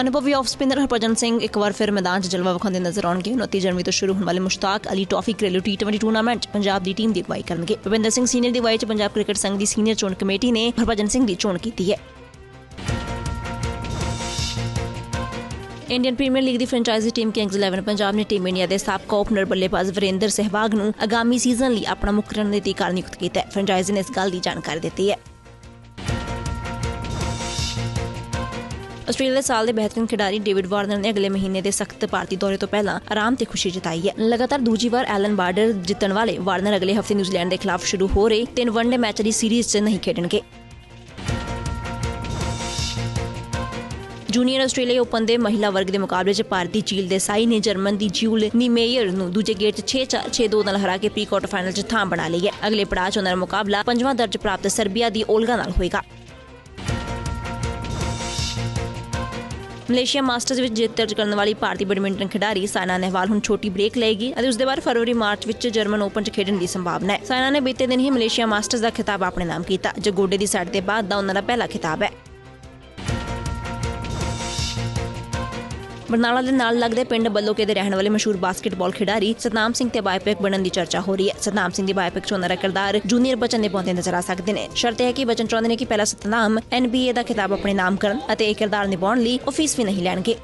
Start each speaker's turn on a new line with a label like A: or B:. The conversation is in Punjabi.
A: ਅਨੁਭਵੀ ਆਫ ਸਪਿਨਰ ਹਰਭਜਨ ਸਿੰਘ ਇੱਕ ਵਾਰ ਫਿਰ ਮੈਦਾਨ 'ਚ ਜਲਵਾ ਵਿਖਾਉਂਦੇ ਨਜ਼ਰ ਆਉਣਗੇ। 29 ਜਨਵਰੀ ਤੋਂ ਸ਼ੁਰੂ ਹੋਣ ਵਾਲੇ ਮੁਸ਼ਤਾਕ ਅਲੀ ਟਰਾਫੀ ਘਰੇਲੂ ਟੀ20 ਟੂਰਨਾਮੈਂਟ 'ਚ ਪੰਜਾਬ ਦੀ ਟੀਮ ਦੀ ਅਗਵਾਈ ਕਰਨਗੇ। ਭੁਪਿੰਦਰ ਸਿੰਘ ਸੀਨੀਅਰ ਦੀ ਅਗਵਾਈ 'ਚ ਪੰਜਾਬ ਕ੍ਰਿਕਟ ਸੰਘ ਦੀ ਸੀਨੀਅਰ ਚੋਣ ਕਮੇਟੀ ਨੇ ਹਰਭਜਨ ਸਿੰਘ ਦੀ ਚੋਣ ਕੀਤੀ ਹੈ। ਇੰਡੀਅਨ ਪ੍ਰੀਮੀਅਰ ਲੀਗ ਦੀ ਫਰੈਂਚਾਈਜ਼ੀ ਟੀਮ ਕਿੰਗਸ 11 ਪੰਜਾਬ ਨੇ ਟੀਮ ਇੰਡੀਆ ਦੇ ਸਾਬਕਾ ਓਪਨਰ ਬੱਲੇਬਾਜ਼ ਵਰਿੰਦਰ ਸਹਿਵਾਗ ਨੂੰ ਆਗਾਮੀ ਸੀਜ਼ਨ ਲਈ ਆਪਣਾ ਮੁੱਖ ਰਣਨੀਤੀਕਾਰ ਨਿਯੁਕਤ ਕੀਤਾ ਹੈ। ਫਰੈਂਚਾਈਜ਼ੀ ਨੇ ਇਸ ਗੱਲ ਦੀ ਜਾਣਕਾਰੀ ਦਿੱਤੀ ਹੈ। ਆਸਟ੍ਰੇਲੀਆ ਦੇ ਸਾਲ ਦੇ ਬਿਹਤਰੀਨ ਖਿਡਾਰੀ ਡੇਵਿਡ ਵਾਰਨਰ ਨੇ ਅਗਲੇ ਮਹੀਨੇ ਦੇ ਸਖਤ ਭਾਰਤੀ ਦੌਰੇ ਤੋਂ ਪਹਿਲਾਂ ਆਰਾਮ ਤੇ ਖੁਸ਼ੀ ਜਤਾਈ ਹੈ। ਲਗਾਤਾਰ ਦੂਜੀ ਵਾਰ ਐਲਨ ਬਾਰਡਰ ਜਿੱਤਣ ਵਾਲੇ ਵਾਰਨਰ ਅਗਲੇ ਹਫ਼ਤੇ ਨਿਊਜ਼ੀਲੈਂਡ ਦੇ ਖਿਲਾਫ ਸ਼ੁਰੂ ਹੋ ਰਹੇ ਤਿੰਨ ਵਨਡੇ ਮੈਚ ਦੀ ਸੀਰੀਜ਼ 'ਚ ਨਹੀਂ ਖੇਡਣਗੇ। ਜੂਨੀਅਰ ਆਸਟ੍ਰੇਲੀਆ ਓਪਨ ਦੇ ਮਹਿਲਾ ਵਰਗ ਦੇ ਮੁਕਾਬਲੇ 'ਚ ਭਾਰਤੀ ਝੀਲ ਦੇ ਸਾਈ ਨੇ ਜਰਮਨ ਦੀ ਜਿਊਲ ਨੀਮੇਇਰ ਨੂੰ ਦੂਜੇ ਗੇੜ 'ਚ 6-4 6-2 ਨਾਲ ਹਰਾ ਕੇ ਪ੍ਰੀ ਕੁਆਟਰ ਫਾਈਨਲ 'ਚ ਥਾਂ ਬਣਾ ਲਈ ਹੈ। ਅਗਲੇ ਪੜਾਅ 'ਚ ਉਹਨਾਂ ਦਾ ਮੁਕਾਬਲਾ ਪੰਜਵਾਂ ਦਰਜ ਪ੍ਰਾਪਤ ਸਰਬੀਆ ਦੀ ਓਲਗਾ ਨਾਲ ਹੋਏਗਾ। ਮਲੇਸ਼ੀਆ ਮਾਸਟਰਸ ਵਿੱਚ ਜਿੱਤ ਦਰਜ ਕਰਨ ਵਾਲੀ ਭਾਰਤੀ ਬੈਡਮਿੰਟਨ ਖਿਡਾਰੀ ਸਾਇਨਾ ਨਹਿਵਾਲ ਹੁਣ ਛੋਟੀ ਬ੍ਰੇਕ ਲਏਗੀ ਅਤੇ ਉਸ ਦੇ ਬਾਅਦ ਫਰਵਰੀ, ਮਾਰਚ ਵਿੱਚ ਜਰਮਨ ਓਪਨ 'ਚ ਖੇਡਣ ਦੀ ਸੰਭਾਵਨਾ ਹੈ। ਸਾਇਨਾ ਨੇ ਬੀਤੇ ਦਿਨ ਹੀ ਮਲੇਸ਼ੀਆ ਮਾਸਟਰਸ ਦਾ ਖਿਤਾਬ ਆਪਣੇ ਨਾਮ ਕੀਤਾ। ਜੋ ਗੋਡੇ ਦੀ ਸੱਟ ਦੇ ਬਾਅਦ ਦਾ ਉਹਨਾਂ ਦਾ ਪਹਿਲਾ ਖਿਤਾਬ ਹੈ। ਬਰਨਾਲਾ ਦੇ ਨਾਲ ਲੱਗਦੇ ਪਿੰਡ ਬੱਲੋਕੇ ਦੇ ਰਹਿਣ ਵਾਲੇ ਮਸ਼ਹੂਰ ਬਾਸਕਟਬਾਲ ਖਿਡਾਰੀ ਸਤਨਾਮ ਸਿੰਘ ਤੇ ਬਾਇਓਪਿਕ ਬਣਨ ਦੀ ਚਰਚਾ ਹੋ ਰਹੀ ਹੈ। ਸਤਨਾਮ ਸਿੰਘ ਦੀ ਬਾਇਓਪਿਕ 'ਚ ਉਹਨਾਂ ਦਾ ਕਿਰਦਾਰ ਜੂਨੀਅਰ ਬਚਨ ਨਿਭਾਉਂਦੇ ਨਜ਼ਰ ਆ ਸਕਦੇ ਨੇ। ਸ਼ਰਤ ਹੈ ਕਿ ਬਚਨ ਚਾਹੁੰਦੇ ਨੇ ਕਿ ਪਹਿਲਾ ਸਤਨਾਮ NBA ਦਾ ਖਿਤਾਬ ਆਪਣੇ ਨਾਮ ਕਰਨ ਅਤੇ ਇਹ ਕਿਰਦਾਰ ਨਿਭਾਉਣ ਲਈ ਉਹ ਫੀਸ ਵੀ ਨਹੀਂ ਲੈਣਗੇ।